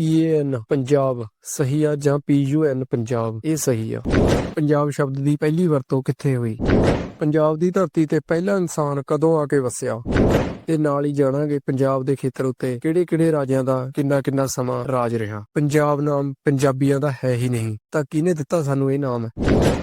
ਪੀਏਐਨ ਪੰਜਾਬ, ਸਹੀ ਆ ਜਾਂ ਪੀਯੂਐਨ ਪੰਜਾਬ? ਇਹ ਸਹੀ ਆ। ਪੰਜਾਬ ਸ਼ਬਦ ਦੀ ਪਹਿਲੀ ਵਰਤੋਂ ਕਿੱਥੇ ਹੋਈ? ਪੰਜਾਬ ਦੀ ਧਰਤੀ ਤੇ ਪਹਿਲਾ ਇਨਸਾਨ ਕਦੋਂ ਆ ਕੇ ਵਸਿਆ? ਤੇ ਨਾਲ ਹੀ ਜਾਣਾਂਗੇ ਪੰਜਾਬ ਦੇ ਖੇਤਰ ਉੱਤੇ ਕਿਹੜੇ-ਕਿਹੜੇ ਰਾਜਿਆਂ ਦਾ ਕਿੰਨਾ-ਕਿੰਨਾ ਸਮਾਂ ਰਾਜ ਰਿਹਾ। ਪੰਜਾਬ ਨਾਮ ਪੰਜਾਬੀਆਂ ਦਾ ਹੈ ਹੀ ਨਹੀਂ, ਤਾਂ ਕਿਹਨੇ ਦਿੱਤਾ ਸਾਨੂੰ ਇਹ ਨਾਮ?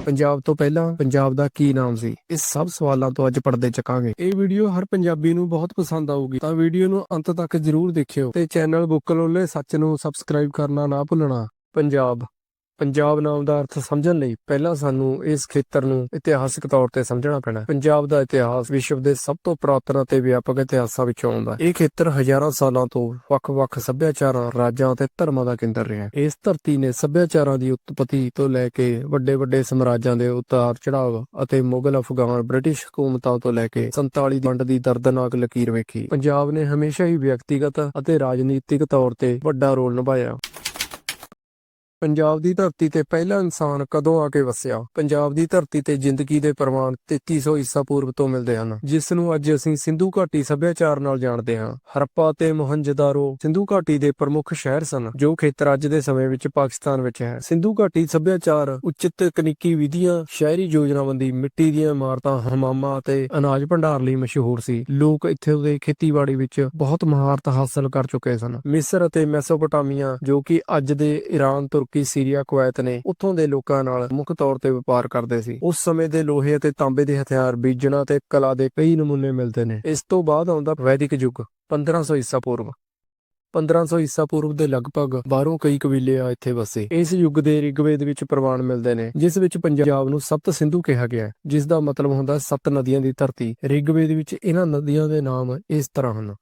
ਪੰਜਾਬ ਤੋਂ ਪਹਿਲਾਂ ਪੰਜਾਬ ਦਾ ਕੀ ਨਾਮ ਸੀ? ਇਸ ਸਭ ਸਵਾਲਾਂ ਤੋਂ ਅੱਜ ਪੜਦੇ ਚੱਕਾਂਗੇ। ਇਹ ਵੀਡੀਓ ਹਰ ਪੰਜਾਬੀ ਨੂੰ ਬਹੁਤ ਪਸੰਦ ਆਊਗੀ, ਤਾਂ ਵੀਡੀਓ ਨੂੰ ਅੰਤ ਤੱਕ ਜ਼ਰੂਰ ਦੇਖਿਓ ਤੇ ਚੈਨਲ ਬੁੱਕਲੋਲੇ ਸੱਚ ਨੂੰ ਸਬਸਕ੍ਰਾਈਬ ਕਰਨਾ ਨਾ ਭੁੱਲਣਾ। ਪੰਜਾਬ ਪੰਜਾਬ ਨਾਮ ਦਾ ਅਰਥ ਸਮਝਣ ਲਈ ਪਹਿਲਾਂ ਸਾਨੂੰ ਇਸ ਖੇਤਰ ਨੂੰ ਇਤਿਹਾਸਕ ਤੌਰ ਤੇ ਸਮਝਣਾ ਪੈਣਾ ਹੈ। ਪੰਜਾਬ ਦਾ ਇਤਿਹਾਸ ਵਿਸ਼ਵ ਦੇ ਸਭ ਤੋਂ ਪੁਰਾਤਨ ਅਤੇ ਵਿਆਪਕ ਇਤਿਹਾਸਾਂ ਵਿੱਚੋਂ ਆਉਂਦਾ ਹੈ। ਇਹ ਖੇਤਰ ਹਜ਼ਾਰਾਂ ਸਾਲਾਂ ਤੋਂ ਵੱਖ-ਵੱਖ ਸੱਭਿਆਚਾਰਾਂ, ਰਾਜਾਂ ਅਤੇ ਧਰਮਾਂ ਦਾ ਕੇਂਦਰ ਰਿਹਾ ਹੈ। ਇਸ ਧਰਤੀ ਨੇ ਸੱਭਿਆਚਾਰਾਂ ਦੀ ਉਤਪਤੀ ਤੋਂ ਲੈ ਕੇ ਵੱਡੇ-ਵੱਡੇ ਸਮਰਾਜਾਂ ਦੇ ਉਤਾਰ ਚੜਾਵ ਅਤੇ ਮੁਗਲ, ਅਫਗਾਨ, ਬ੍ਰਿਟਿਸ਼ ਹਕੂਮਤਾਂ ਤੋਂ ਲੈ ਕੇ 47 ਦੀ ਵੰਡ ਦੀ ਦਰਦਨਾਕ ਲਕੀਰ ਵੇਖੀ। ਪੰਜਾਬ ਨੇ ਹਮੇਸ਼ਾ ਹੀ ਵਿਅਕਤੀਗਤ ਅਤੇ ਰਾਜਨੀਤਿਕ ਤੌਰ ਤੇ ਵੱਡਾ ਰੋਲ ਨਿਭਾਇਆ। ਪੰਜਾਬ ਦੀ ਧਰਤੀ ਤੇ ਪਹਿਲਾ ਇਨਸਾਨ ਕਦੋਂ ਆ ਕੇ ਵਸਿਆ? ਪੰਜਾਬ ਦੀ ਧਰਤੀ ਤੇ ਜ਼ਿੰਦਗੀ ਦੇ ਪ੍ਰਮਾਣ 3300 ਈਸਾ ਪੂਰਵ ਤੋਂ ਮਿਲਦੇ ਹਨ ਜਿਸ ਨੂੰ ਅੱਜ ਅਸੀਂ ਸਿੰਧੂ ਘਾਟੀ ਸੱਭਿਆਚਾਰ ਨਾਲ ਜਾਣਦੇ ਹਾਂ। ਹਰਪਾ ਤੇ ਮੋਹਨਜਦਾਰੋ ਸਿੰਧੂ ਘਾਟੀ ਦੇ ਪ੍ਰਮੁੱਖ ਸ਼ਹਿਰ ਸਨ, ਜੋ ਖੇਤਰ ਅੱਜ ਦੇ ਸਮੇਂ ਵਿੱਚ ਪਾਕਿਸਤਾਨ ਵਿੱਚ ਹੈ। ਸਿੰਧੂ ਘਾਟੀ ਸੱਭਿਆਚਾਰ ਉੱਚ ਤਕਨੀਕੀ ਵਿਧੀਆਂ, ਸ਼ਹਿਰੀ ਯੋਜਨਾਬੰਦੀ, ਮਿੱਟੀ ਦੀਆਂ ਇਮਾਰਤਾਂ, ਹਮਾਮਾਂ ਅਤੇ ਅਨਾਜ ਭੰਡਾਰ ਲਈ ਮਸ਼ਹੂਰ ਸੀ। ਲੋਕ ਇੱਥੇ ਦੇ ਖੇਤੀਬਾੜੀ ਵਿੱਚ ਬਹੁਤ ਮਹਾਰਤ ਹਾਸਲ ਕਰ ਚੁੱਕੇ ਸਨ। ਮਿਸਰ ਅਤੇ ਮੈਸੋਪੋਟਾਮੀਆ, ਜੋ ਕਿ ਅੱਜ ਦੇ ਈਰਾਨ ਤੁਰਕੀ ਸੀਰੀਆ ਕੁਵੈਤ ਨੇ ਉੱਥੋਂ ਦੇ ਲੋਕਾਂ ਨਾਲ ਮੁੱਖ ਤੌਰ ਤੇ ਵਪਾਰ ਕਰਦੇ ਸੀ। ਉਸ ਸਮੇਂ ਦੇ ਲੋਹੇ ਅਤੇ ਤਾਂਬੇ ਦੇ ਹਥਿਆਰ ਬੀਜਣਾ ਤੇ ਕਲਾ ਦੇ ਕਈ ਨਮੂਨੇ ਮਿਲਦੇ ਨੇ। ਇਸ ਤੋਂ ਬਾਅਦ ਆਉਂਦਾ ਵੈਦਿਕ ਯੁੱਗ 1500 ਈਸਾ ਪੂਰਵ। 1500 ਈਸਾ ਪੂਰਵ ਦੇ ਲਗਭਗ ਬਾਹਰੋਂ ਕਈ ਕਬੀਲੇ ਆ ਇੱਥੇ ਵਸੇ। ਇਸ ਯੁੱਗ ਦੇ ਰਿਗਵੇਦ ਵਿੱਚ ਪ੍ਰਵਾਨ ਮਿਲਦੇ ਨੇ ਜਿਸ ਵਿੱਚ ਪੰਜਾਬ ਨੂੰ ਸਪਤ ਸਿੰਧੂ ਕਿਹਾ ਗਿਆ ਹੈ, ਜਿਸ ਦਾ ਮਤਲਬ ਹੁੰਦਾ ਸੱਤ ਨਦੀਆਂ ਦੀ ਧਰਤੀ। ਰਿਗਵੇਦ ਵਿੱਚ ਇਹਨਾਂ ਨਦੀਆਂ ਦੇ ਨਾਮ ਇਸ ਤਰ੍ਹਾਂ ਹਨ।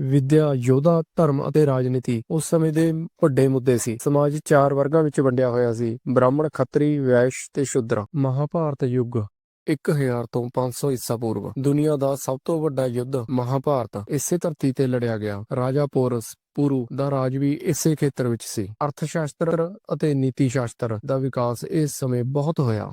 ਵਿਦਿਆ ਯੋਧਾ ਧਰਮ ਅਤੇ ਰਾਜਨੀਤੀ ਉਸ ਸਮੇਂ ਦੇ ਵੱਡੇ ਮੁੱਦੇ ਸੀ। ਸਮਾਜ ਚਾਰ ਵਰਗਾਂ ਵਿੱਚ ਵੰਡਿਆ ਹੋਇਆ ਸੀ ਬ੍ਰਾਹਮਣ ਖੱਤਰੀ ਵੈਸ਼ ਤੇ ਸ਼ੂਦਰ। ਮਹਾਭਾਰਤ ਯੁੱਗ। 1000 ਤੋਂ 500 ਈਸਾ ਪੂਰਵ ਦੁਨੀਆ ਦਾ ਸਭ ਤੋਂ ਵੱਡਾ ਯੁੱਧ ਮਹਾਭਾਰਤ ਇਸੇ ਧਰਤੀ ਤੇ ਲੜਿਆ ਗਿਆ। ਰਾਜਾ ਪੋਰਸ ਪੁਰੂ ਦਾ ਰਾਜ ਵੀ ਇਸੇ ਖੇਤਰ ਵਿੱਚ ਸੀ। ਅਰਥ ਸ਼ਾਸਤਰ ਅਤੇ ਨੀਤੀ ਸ਼ਾਸਤਰ ਦਾ ਵਿਕਾਸ ਇਸ ਸਮੇਂ ਬਹੁਤ ਹੋਇਆ।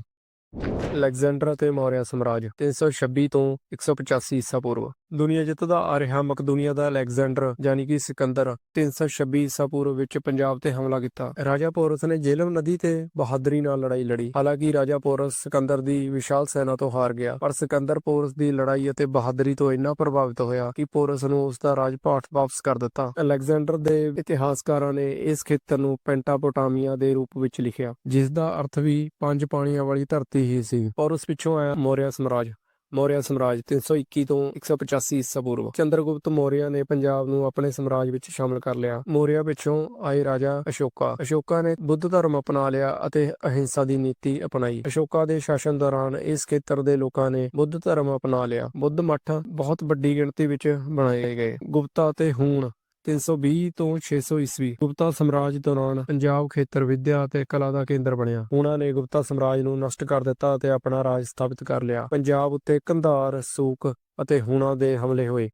ਅਲੈਗਜ਼ੈਂਡਰ ਅਤੇ ਮੌਰਿਆ ਸਾਮਰਾਜ 326 ਤੋਂ 185 ਈਸਾ ਪੂਰਵ ਦੁਨੀਆ ਜਿੱਤਦਾ ਆ ਰਿਹਾ ਮਕਦੂਨੀਆ ਦਾ ਅਲੈਗਜ਼ੈਂਡਰ ਯਾਨੀ ਕਿ ਸਿਕੰਦਰ 326 ਈਸਾ ਪੂਰਵ ਵਿੱਚ ਪੰਜਾਬ ਤੇ ਹਮਲਾ ਕੀਤਾ। ਰਾਜਾ ਪੋਰਸ ਨੇ ਜੇਲਮ ਨਦੀ ਤੇ ਬਹਾਦਰੀ ਨਾਲ ਲੜਾਈ ਲੜੀ। ਹਾਲਾਂਕਿ ਰਾਜਾ ਪੋਰਸ ਸਿਕੰਦਰ ਦੀ ਵਿਸ਼ਾਲ ਸੈਨਾ ਤੋਂ ਹਾਰ ਗਿਆ, ਪਰ ਸਿਕੰਦਰ ਪੋਰਸ ਦੀ ਲੜਾਈ ਅਤੇ ਬਹਾਦਰੀ ਤੋਂ ਇੰਨਾ ਪ੍ਰਭਾਵਿਤ ਹੋਇਆ ਕਿ ਪੋਰਸ ਨੂੰ ਉਸ ਦਾ ਰਾਜ ਭਾਟ ਵਾਪਸ ਕਰ ਦਿੱਤਾ। ਅਲੈਗਜ਼ੈਂਡਰ ਦੇ ਇਤਿਹਾਸਕਾਰਾਂ ਨੇ ਇਸ ਖੇਤਰ ਨੂੰ ਪੈਂਟਾਪੋਟਾਮੀਆ ਦੇ ਰੂਪ ਵਿੱਚ ਲਿਖਿਆ, ਜਿਸ ਦਾ ਅਰਥ ਵੀ ਪੰਜ ਪਾਣੀਆਂ ਵਾਲੀ ਧਰਤੀ ਹੀ ਸੀ। ਪੋਰਸ ਪਿੱਛੋਂ ਆਇਆ ਮੌਰਿਆ ਸਮਰਾਜ। ਮੌਰਿਆ ਸਾਮਰਾਜ 321 ਤੋਂ 185 ਈਸਾ ਪੂਰਵ। ਚੰਦਰਗੁਪਤ ਮੌਰਿਆ ਨੇ ਪੰਜਾਬ ਨੂੰ ਆਪਣੇ ਸਾਮਰਾਜ ਵਿੱਚ ਸ਼ਾਮਲ ਕਰ ਲਿਆ। ਮੌਰਿਆ ਪਿੱਛੋਂ ਆਏ ਰਾਜਾ ਅਸ਼ੋਕਾ। ਅਸ਼ੋਕਾ ਨੇ ਬੁੱਧ ਧਰਮ ਅਪਣਾ ਲਿਆ ਅਤੇ ਅਹਿੰਸਾ ਦੀ ਨੀਤੀ ਅਪਣਾਈ। ਅਸ਼ੋਕਾ ਦੇ ਸ਼ਾਸਨ ਦੌਰਾਨ ਇਸ ਖੇਤਰ ਦੇ ਲੋਕਾਂ ਨੇ ਬੁੱਧ ਧਰਮ ਅਪਣਾ ਲਿਆ। ਬੁੱਧ ਮੱਠ ਬਹੁਤ ਵੱਡੀ ਗਿਣਤੀ ਵਿੱਚ ਬਣਾਏ ਗਏ। ਗੁਪਤਾ ਅਤੇ ਹੂਣ 320 ਤੋਂ 600 ਈਸਵੀ ਗੁਪਤਾ ਸਾਮਰਾਜ ਦੌਰਾਨ ਪੰਜਾਬ ਖੇਤਰ ਵਿੱਦਿਆ ਅਤੇ ਕਲਾ ਦਾ ਕੇਂਦਰ ਬਣਿਆ। ਉਹਨਾਂ ਨੇ ਗੁਪਤਾ ਸਾਮਰਾਜ ਨੂੰ ਨਸ਼ਟ ਕਰ ਦਿੱਤਾ ਅਤੇ ਆਪਣਾ ਰਾਜ ਸਥਾਪਿਤ ਕਰ ਲਿਆ। ਪੰਜਾਬ ਉੱਤੇ ਕੰਧਾਰ, ਸੂਕ ਅਤੇ ਹੂਣਾ ਦੇ ਹਮਲੇ ਹੋਏ।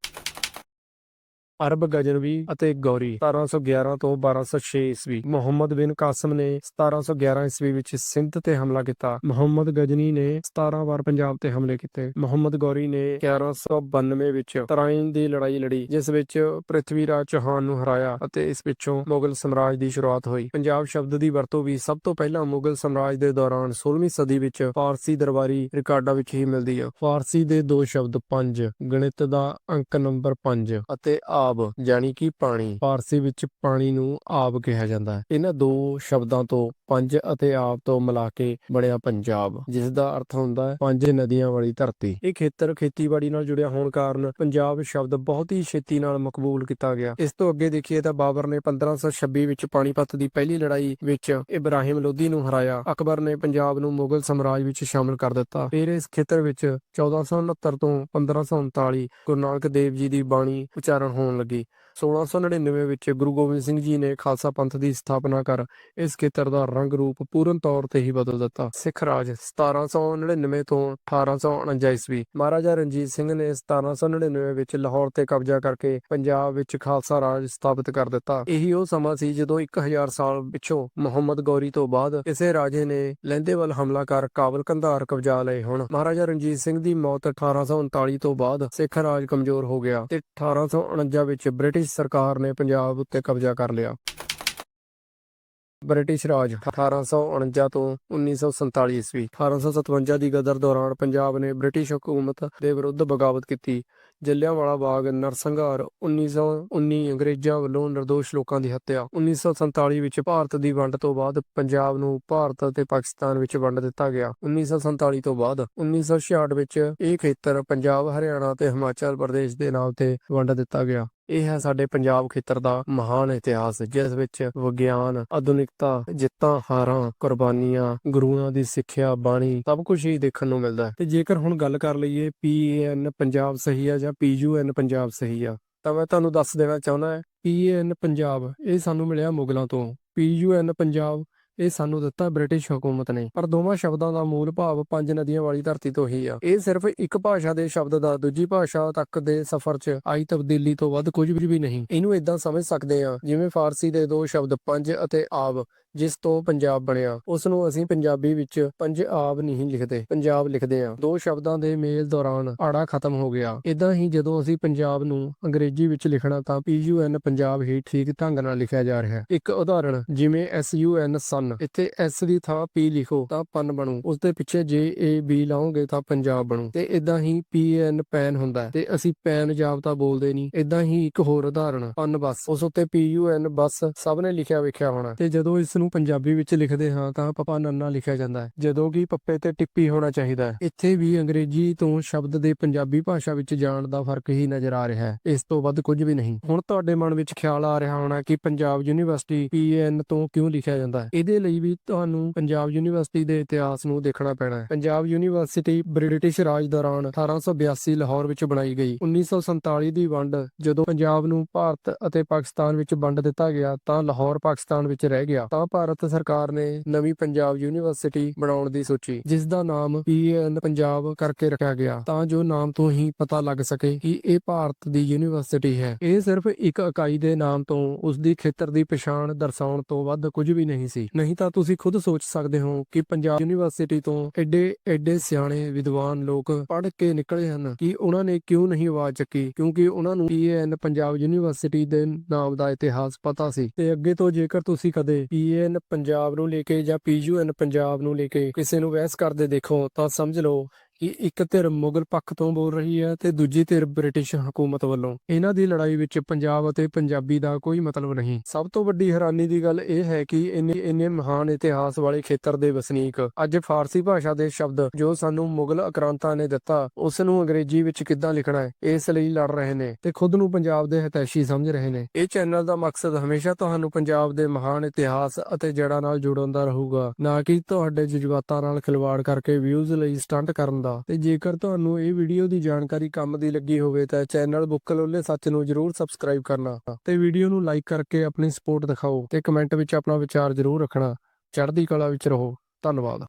ਅਰਬ ਗਜਨਵੀ ਅਤੇ ਗੌਰੀ 1711 ਤੋਂ 1206 ਈਸਵੀ। ਮੁਹੰਮਦ ਬਿਨ ਕਾਸਮ ਨੇ 1711 ਈਸਵੀ ਵਿੱਚ ਸਿੰਧ ਤੇ ਹਮਲਾ ਕੀਤਾ। ਮੁਹੰਮਦ ਗਜਨੀ ਨੇ 17 ਵਾਰ ਪੰਜਾਬ ਤੇ ਹਮਲੇ ਕੀਤੇ। ਮੁਹੰਮਦ ਗੌਰੀ ਨੇ 1192 ਵਿੱਚ ਤਰਾਇਨ ਦੀ ਲੜਾਈ ਲੜੀ, ਜਿਸ ਵਿੱਚ ਪ੍ਰਿਥਵੀ ਰਾਜ ਚੌਹਾਨ ਨੂੰ ਹਰਾਇਆ ਅਤੇ ਇਸ ਪਿੱਛੋਂ ਮੁਗਲ ਸਾਮਰਾਜ ਦੀ ਸ਼ੁਰੂਆਤ ਹੋਈ। ਪੰਜਾਬ ਸ਼ਬਦ ਦੀ ਵਰਤੋਂ ਵੀ ਸਭ ਤੋਂ ਪਹਿਲਾਂ ਮੁਗਲ ਸਾਮਰਾਜ ਦੇ ਦੌਰਾਨ 16ਵੀਂ ਸਦੀ ਵਿੱਚ ਫਾਰਸੀ ਦਰਬਾਰੀ ਰਿਕਾਰਡਾਂ ਵਿੱਚ ਹੀ ਮਿਲਦੀ ਹੈ। ਫਾਰਸੀ ਦੇ ਦੋ ਸ਼ਬਦ ਪੰਜ, ਗਣਿਤ ਦਾ ਅੰਕ ਨੰਬਰ 5 ਅਤੇ ਆਬ ਯਾਨੀ ਕਿ ਪਾਣੀ ਫਾਰਸੀ ਵਿੱਚ ਪਾਣੀ ਨੂੰ ਆਬ ਕਿਹਾ ਜਾਂਦਾ ਹੈ। ਇਹਨਾਂ ਦੋ ਸ਼ਬਦਾਂ ਤੋਂ ਪੰਜ ਅਤੇ ਆਬ ਤੋਂ ਮਿਲਾ ਕੇ ਬਣਿਆ ਪੰਜਾਬ ਜਿਸ ਦਾ ਅਰਥ ਹੁੰਦਾ ਹੈ ਪੰਜ ਨਦੀਆਂ ਵਾਲੀ ਧਰਤੀ। ਇਹ ਖੇਤਰ ਖੇਤੀਬਾੜੀ ਨਾਲ ਜੁੜਿਆ ਹੋਣ ਕਾਰਨ ਪੰਜਾਬ ਸ਼ਬਦ ਬਹੁਤ ਹੀ ਛੇਤੀ ਨਾਲ ਮਕਬੂਲ ਕੀਤਾ ਗਿਆ। ਇਸ ਤੋਂ ਅੱਗੇ ਦੇਖੀਏ ਤਾਂ ਬਾਬਰ ਨੇ 1526 ਵਿੱਚ ਪਾਣੀਪਤ ਦੀ ਪਹਿਲੀ ਲੜਾਈ ਵਿੱਚ ਇਬਰਾਹਿਮ ਲੋਧੀ ਨੂੰ ਹਰਾਇਆ। ਅਕਬਰ ਨੇ ਪੰਜਾਬ ਨੂੰ ਮੁਗਲ ਸਾਮਰਾਜ ਵਿੱਚ ਸ਼ਾਮਲ ਕਰ ਦਿੱਤਾ। ਫਿਰ ਇਸ ਖੇਤਰ ਵਿੱਚ 1469 ਤੋਂ 1539 ਗੁਰੂ ਨਾਨਕ ਦੇਵ ਜੀ ਦੀ ਬਾਣੀ ਉਚਾਰਨ ਹੋਣ ਲੱਗੀ 1699 ਵਿੱਚ ਗੁਰੂ ਗੋਬਿੰਦ ਸਿੰਘ ਜੀ ਨੇ ਖਾਲਸਾ ਪੰਥ ਦੀ ਸਥਾਪਨਾ ਕਰ ਇਸ ਖੇਤਰ ਦਾ ਰੰਗ ਰੂਪ ਪੂਰਨ ਤੌਰ ਤੇ ਹੀ ਬਦਲ ਦਿੱਤਾ। ਸਿੱਖ ਰਾਜ 1799 ਤੋਂ 1849 ਈਸਵੀ ਮਹਾਰਾਜਾ ਰਣਜੀਤ ਸਿੰਘ ਨੇ 1799 ਵਿੱਚ ਲਾਹੌਰ ਤੇ ਕਬਜ਼ਾ ਕਰਕੇ ਪੰਜਾਬ ਵਿੱਚ ਖਾਲਸਾ ਰਾਜ ਸਥਾਪਿਤ ਕਰ ਦਿੱਤਾ। ਇਹੀ ਉਹ ਸਮਾਂ ਸੀ ਜਦੋਂ 1000 ਸਾਲ ਪਿੱਛੋਂ ਮੁਹੰਮਦ ਗੌਰੀ ਤੋਂ ਬਾਅਦ ਕਿਸੇ ਰਾਜੇ ਨੇ ਲਹਿੰਦੇ ਵੱਲ ਹਮਲਾ ਕਰ ਕਾਬਲ ਕੰਧਾਰ ਕਬਜ਼ਾ ਲਏ ਹੁਣ। ਮਹਾਰਾਜਾ ਰਣਜੀਤ ਸਿੰਘ ਦੀ ਮੌਤ 1839 ਤੋਂ ਬਾਅਦ ਸਿੱਖ ਰਾਜ ਕਮਜ਼ੋਰ ਹੋ ਗਿਆ ਤੇ 1849 ਵਿੱਚ ਬ੍ਰਿਟਿਸ਼ ਬ੍ਰਿਟਿਸ਼ ਸਰਕਾਰ ਨੇ ਪੰਜਾਬ ਉੱਤੇ ਕਬਜ਼ਾ ਕਰ ਲਿਆ। ਬ੍ਰਿਟਿਸ਼ ਰਾਜ 1849 ਤੋਂ 1947 ਈਸਵੀ 1857 ਦੀ ਗਦਰ ਦੌਰਾਨ ਪੰਜਾਬ ਨੇ ਬ੍ਰਿਟਿਸ਼ ਹਕੂਮਤ ਦੇ ਵਿਰੁੱਧ ਬਗਾਵਤ ਕੀਤੀ। ਜਲਿਆਂਵਾਲਾ ਬਾਗ ਨਰਸੰਹਾਰ 1919 ਅੰਗਰੇਜ਼ਾਂ ਵੱਲੋਂ નિર્ਦੋਸ਼ ਲੋਕਾਂ ਦੀ ਹੱਤਿਆ। 1947 ਵਿੱਚ ਭਾਰਤ ਦੀ ਵੰਡ ਤੋਂ ਬਾਅਦ ਪੰਜਾਬ ਨੂੰ ਭਾਰਤ ਅਤੇ ਪਾਕਿਸਤਾਨ ਵਿੱਚ ਵੰਡ ਦਿੱਤਾ ਗਿਆ। 1947 ਤੋਂ ਬਾਅਦ 1966 ਵਿੱਚ ਇਹ ਖੇਤਰ ਪੰਜਾਬ, ਹਰਿਆਣਾ ਅਤੇ ਹਿਮਾਚਲ ਪ੍ਰਦੇਸ਼ ਦੇ ਨਾਮ ਤੇ ਵੰਡ ਦਿੱਤਾ ਗਿਆ। ਇਹ ਹੈ ਸਾਡੇ ਪੰਜਾਬ ਖੇਤਰ ਦਾ ਮਹਾਨ ਇਤਿਹਾਸ, ਜਿਸ ਵਿੱਚ ਵਿਗਿਆਨ, ਆਧੁਨਿਕਤਾ, ਜਿੱਤਾਂ, ਹਾਰਾਂ, ਕੁਰਬਾਨੀਆਂ, ਗੁਰੂਆਂ ਦੀ ਸਿੱਖਿਆ, ਬਾਣੀ ਸਭ ਕੁਝ ਹੀ ਦੇਖਣ ਨੂੰ ਮਿਲਦਾ ਹੈ। ਤੇ ਜੇਕਰ ਹੁਣ ਗੱਲ ਕਰ ਲਈਏ ਪੀਐਨ ਪੰਜਾਬ ਸਹੀ ਆ ਜਾਂ ਪੀਯੂਐਨ ਪੰਜਾਬ ਸਹੀ ਆ, ਤਾਂ ਮੈਂ ਤੁਹਾਨੂੰ ਦੱਸ ਦੇਣਾ ਚਾਹੁੰਦਾ ਹਾਂ ਪੀਐਨ ਪੰਜਾਬ, ਇਹ ਸਾਨੂੰ ਮਿਲਿਆ ਮੁਗਲਾਂ ਤੋਂ। ਪੀਯੂਐਨ ਪੰਜਾਬ ਇਹ ਸਾਨੂੰ ਦਿੱਤਾ ਬ੍ਰਿਟਿਸ਼ ਹਕੂਮਤ ਨੇ। ਪਰ ਦੋਵਾਂ ਸ਼ਬਦਾਂ ਦਾ ਮੂਲ ਭਾਵ ਪੰਜ ਨਦੀਆਂ ਵਾਲੀ ਧਰਤੀ ਤੋਂ ਹੀ ਆ। ਇਹ ਸਿਰਫ ਇੱਕ ਭਾਸ਼ਾ ਦੇ ਸ਼ਬਦ ਦਾ ਦੂਜੀ ਭਾਸ਼ਾ ਤੱਕ ਦੇ ਸਫ਼ਰ 'ਚ ਆਈ ਤਬਦੀਲੀ ਤੋਂ ਵੱਧ ਕੁਝ ਵੀ ਨਹੀਂ। ਇਹਨੂੰ ਇਦਾਂ ਸਮਝ ਸਕਦੇ ਆ ਜਿਵੇਂ ਫਾਰਸੀ ਦੇ ਦੋ ਸ਼ਬਦ ਪੰਜ ਅਤੇ ਆਬ ਜਿਸ ਤੋਂ ਪੰਜਾਬ ਬਣਿਆ। ਉਸ ਨੂੰ ਅਸੀਂ ਪੰਜਾਬੀ ਵਿੱਚ ਪੰਜਾਬ ਨਹੀਂ ਲਿਖਦੇ, ਪੰਜਾਬ ਲਿਖਦੇ ਹਾਂ। ਦੋ ਸ਼ਬਦਾਂ ਦੇ ਮੇਲ ਦੌਰਾਨ ਆੜਾ ਖਤਮ ਹੋ ਗਿਆ। ਇਦਾਂ ਹੀ ਜਦੋਂ ਅਸੀਂ ਪੰਜਾਬ ਨੂੰ ਅੰਗਰੇਜ਼ੀ ਵਿੱਚ ਲਿਖਣਾ ਤਾਂ ਪੀਯੂਐਨ ਪੰਜਾਬ ਹੀ ਠੀਕ ਢੰਗ ਨਾਲ ਲਿਖਿਆ ਜਾ ਰਿਹਾ ਹੈ। ਇੱਕ ਉਦਾਹਰਣ, ਜਿਵੇਂ ਐਸਯੂਐਨ ਸਨ। ਇੱਥੇ ਐਸ ਦੀ ਥਾਂ ਪੀ ਲਿਖੋ ਤਾਂ ਪਨ ਬਣੂ। ਉਸ ਦੇ ਪਿੱਛੇ ਜੇ ਏ ਬੀ ਲਾਓਗੇ ਤਾਂ ਪੰਜਾਬ ਬਣੂ। ਤੇ ਇਦਾਂ ਹੀ ਪੀਐਨ ਪੈਨ ਹੁੰਦਾ ਹੈ। ਤੇ ਅਸੀਂ ਪੈਨ ਜਾਬਤਾ ਬੋਲਦੇ ਨਹੀਂ। ਇਦਾਂ ਹੀ ਇੱਕ ਹੋਰ ਉਦਾਹਰਣ, ਪਨ ਬੱਸ। ਉਸ ਉੱਤੇ ਪੀਯੂਐਨ ਬੱਸ ਸਭ ਨੇ ਲਿਖਿਆ ਵੇਖਿਆ ਹੋਣਾ। ਤੇ ਜਦੋਂ ਇਸ ਨੂੰ ਪੰਜਾਬੀ ਵਿੱਚ ਲਿਖਦੇ ਹਾਂ ਤਾਂ ਪਪਾ ਨੰਨਾ ਲਿਖਿਆ ਜਾਂਦਾ ਹੈ, ਜਦੋਂ ਕਿ ਪੱਪੇ ਤੇ ਟਿੱਪੀ ਹੋਣਾ ਚਾਹੀਦਾ ਹੈ। ਇੱਥੇ ਵੀ ਅੰਗਰੇਜ਼ੀ ਤੋਂ ਸ਼ਬਦ ਦੇ ਪੰਜਾਬੀ ਭਾਸ਼ਾ ਵਿੱਚ ਜਾਣ ਦਾ ਫ਼ਰਕ ਹੀ ਨਜ਼ਰ ਆ ਰਿਹਾ ਹੈ, ਇਸ ਤੋਂ ਵੱਧ ਕੁਝ ਵੀ ਨਹੀਂ। ਹੁਣ ਤੁਹਾਡੇ ਮਨ ਵਿੱਚ ਖਿਆਲ ਆ ਰਿਹਾ ਹੋਣਾ ਕਿ ਪੰਜਾਬ ਯੂਨੀਵਰਸਿਟੀ ਪੀਐਨ ਤੋਂ ਕਿਉਂ ਲਿਖਿਆ ਜਾਂਦਾ ਹੈ। ਇਹਦੇ ਲਈ ਵੀ ਤੁਹਾਨੂੰ ਪੰਜਾਬ ਯੂਨੀਵਰਸਿਟੀ ਦੇ ਇਤਿਹਾਸ ਨੂੰ ਦੇਖਣਾ ਪੈਣਾ ਹੈ। ਪੰਜਾਬ ਯੂਨੀਵਰਸਿਟੀ ਬ੍ਰਿਟਿਸ਼ ਰਾਜ ਦੌਰਾਨ 1882 ਲਾਹੌਰ ਵਿੱਚ ਬਣਾਈ ਗਈ। 1947 ਦੀ ਵੰਡ ਜਦੋਂ ਪੰਜਾਬ ਨੂੰ ਭਾਰਤ ਅਤੇ ਪਾਕਿਸਤਾਨ ਵਿੱਚ ਵੰਡ ਦਿੱਤਾ ਗਿਆ ਤਾਂ ਲਾਹੌਰ ਪਾਕਿਸਤਾਨ ਵਿੱਚ ਰਹਿ ਗਿਆ। ਤਾਂ ਭਾਰਤ ਸਰਕਾਰ ਨੇ ਨਵੀਂ ਪੰਜਾਬ ਯੂਨੀਵਰਸਿਟੀ ਬਣਾਉਣ ਦੀ ਸੋਚੀ ਜਿਸ ਦਾ ਨਾਮ ਪੀਐਨ ਪੰਜਾਬ ਕਰਕੇ ਰੱਖਿਆ ਗਿਆ, ਤਾਂ ਜੋ ਨਾਮ ਤੋਂ ਹੀ ਪਤਾ ਲੱਗ ਸਕੇ ਕਿ ਇਹ ਭਾਰਤ ਦੀ ਯੂਨੀਵਰਸਿਟੀ ਹੈ। ਇਹ ਸਿਰਫ ਇੱਕ ਇਕਾਈ ਦੇ ਨਾਮ ਤੋਂ ਉਸ ਦੀ ਖੇਤਰ ਦੀ ਪਛਾਣ ਦਰਸਾਉਣ ਤੋਂ ਵੱਧ ਕੁਝ ਵੀ ਨਹੀਂ ਸੀ। ਨਹੀਂ ਤਾਂ ਤੁਸੀਂ ਖੁਦ ਸੋਚ ਸਕਦੇ ਹੋ ਕਿ ਪੰਜਾਬ ਯੂਨੀਵਰਸਿਟੀ ਤੋਂ ਐਡੇ ਐਡੇ ਸਿਆਣੇ ਵਿਦਵਾਨ ਲੋਕ ਪੜ੍ਹ ਕੇ ਨਿਕਲੇ ਹਨ ਕਿ ਉਹਨਾਂ ਨੇ ਕਿਉਂ ਨਹੀਂ ਆਵਾਜ਼ ਚੱਕੀ, ਕਿਉਂਕਿ ਉਹਨਾਂ ਨੂੰ ਪੀਐਨ ਪੰਜਾਬ ਯੂਨੀਵਰਸਿਟੀ ਦੇ ਨਾਮ ਦਾ ਇਤਿਹਾਸ ਪਤਾ ਸੀ। ਤੇ ਅੱਗੇ ਤੋਂ ਜੇਕਰ ਤੁਸੀਂ ਕਦੇ ਪੀਐਨ ਪੰਜਾਬ ਨੂੰ ਲੈ ਕੇ ਜਾਂ ਪੀਯੂਐਨ ਪੰਜਾਬ ਨੂੰ ਲੈ ਕੇ ਕਿਸੇ ਨੂੰ ਬਹਿਸ ਕਰਦੇ ਦੇਖੋ ਤਾਂ ਸਮਝ ਲਓ ਕਿ ਇੱਕ ਧਿਰ ਮੁਗਲ ਪੱਖ ਤੋਂ ਬੋਲ ਰਹੀ ਹੈ ਤੇ ਦੂਜੀ ਧਿਰ ਬ੍ਰਿਟਿਸ਼ ਹਕੂਮਤ ਵੱਲੋਂ। ਇਹਨਾਂ ਦੀ ਲੜਾਈ ਵਿੱਚ ਪੰਜਾਬ ਅਤੇ ਪੰਜਾਬੀ ਦਾ ਕੋਈ ਮਤਲਬ ਨਹੀਂ। ਸਭ ਤੋਂ ਵੱਡੀ ਹੈਰਾਨੀ ਦੀ ਗੱਲ ਇਹ ਹੈ ਕਿ ਇੰਨੇ ਇੰਨੇ ਮਹਾਨ ਇਤਿਹਾਸ ਵਾਲੇ ਖੇਤਰ ਦੇ ਵਸਨੀਕ ਅੱਜ ਫਾਰਸੀ ਭਾਸ਼ਾ ਦੇ ਸ਼ਬਦ ਜੋ ਸਾਨੂੰ ਮੁਗਲ ਅਕਰਾਂਤਾਂ ਨੇ ਦਿੱਤਾ ਉਸ ਨੂੰ ਅੰਗਰੇਜ਼ੀ ਵਿੱਚ ਕਿੱਦਾਂ ਲਿਖਣਾ ਹੈ, ਇਸ ਲਈ ਲੜ ਰਹੇ ਨੇ ਤੇ ਖੁਦ ਨੂੰ ਪੰਜਾਬ ਦੇ ਹਿਤੈਸ਼ੀ ਸਮਝ ਰਹੇ ਨੇ। ਇਹ ਚੈਨਲ ਦਾ ਮਕਸਦ ਹਮੇਸ਼ਾ ਤੁਹਾਨੂੰ ਪੰਜਾਬ ਦੇ ਮਹਾਨ ਇਤਿਹਾਸ ਅਤੇ ਜੜ੍ਹਾਂ ਨਾਲ ਜੋੜਨ ਦਾ ਰਹੂਗਾ, ਨਾ ਕਿ ਤੁਹਾਡੇ ਜਜ਼ਬਾਤਾਂ ਨਾਲ ਖਿਲਵਾੜ ਕਰਕੇ ਵਿਊਜ਼ ਲਈ ਸਟੰਟ ਕਰਨ ਦਾ ਤੇ ਜੇਕਰ ਤੁਹਾਨੂੰ ਇਹ ਵੀਡੀਓ ਦੀ ਜਾਣਕਾਰੀ ਕੰਮ ਦੀ ਲੱਗੀ ਹੋਵੇ ਤਾਂ ਚੈਨਲ ਬੁੱਕਲੋਲੇ ਸੱਚ ਨੂੰ ਜਰੂਰ ਸਬਸਕ੍ਰਾਈਬ ਕਰਨਾ। ਤੇ ਵੀਡੀਓ ਨੂੰ ਲਾਈਕ ਕਰਕੇ ਆਪਣੀ ਸਪੋਰਟ ਦਿਖਾਓ ਤੇ ਕਮੈਂਟ ਵਿੱਚ ਆਪਣਾ ਵਿਚਾਰ ਜਰੂਰ ਰੱਖਣਾ। ਚੜ੍ਹਦੀ ਕਲਾ ਵਿੱਚ ਰਹੋ। ਧੰਨਵਾਦ।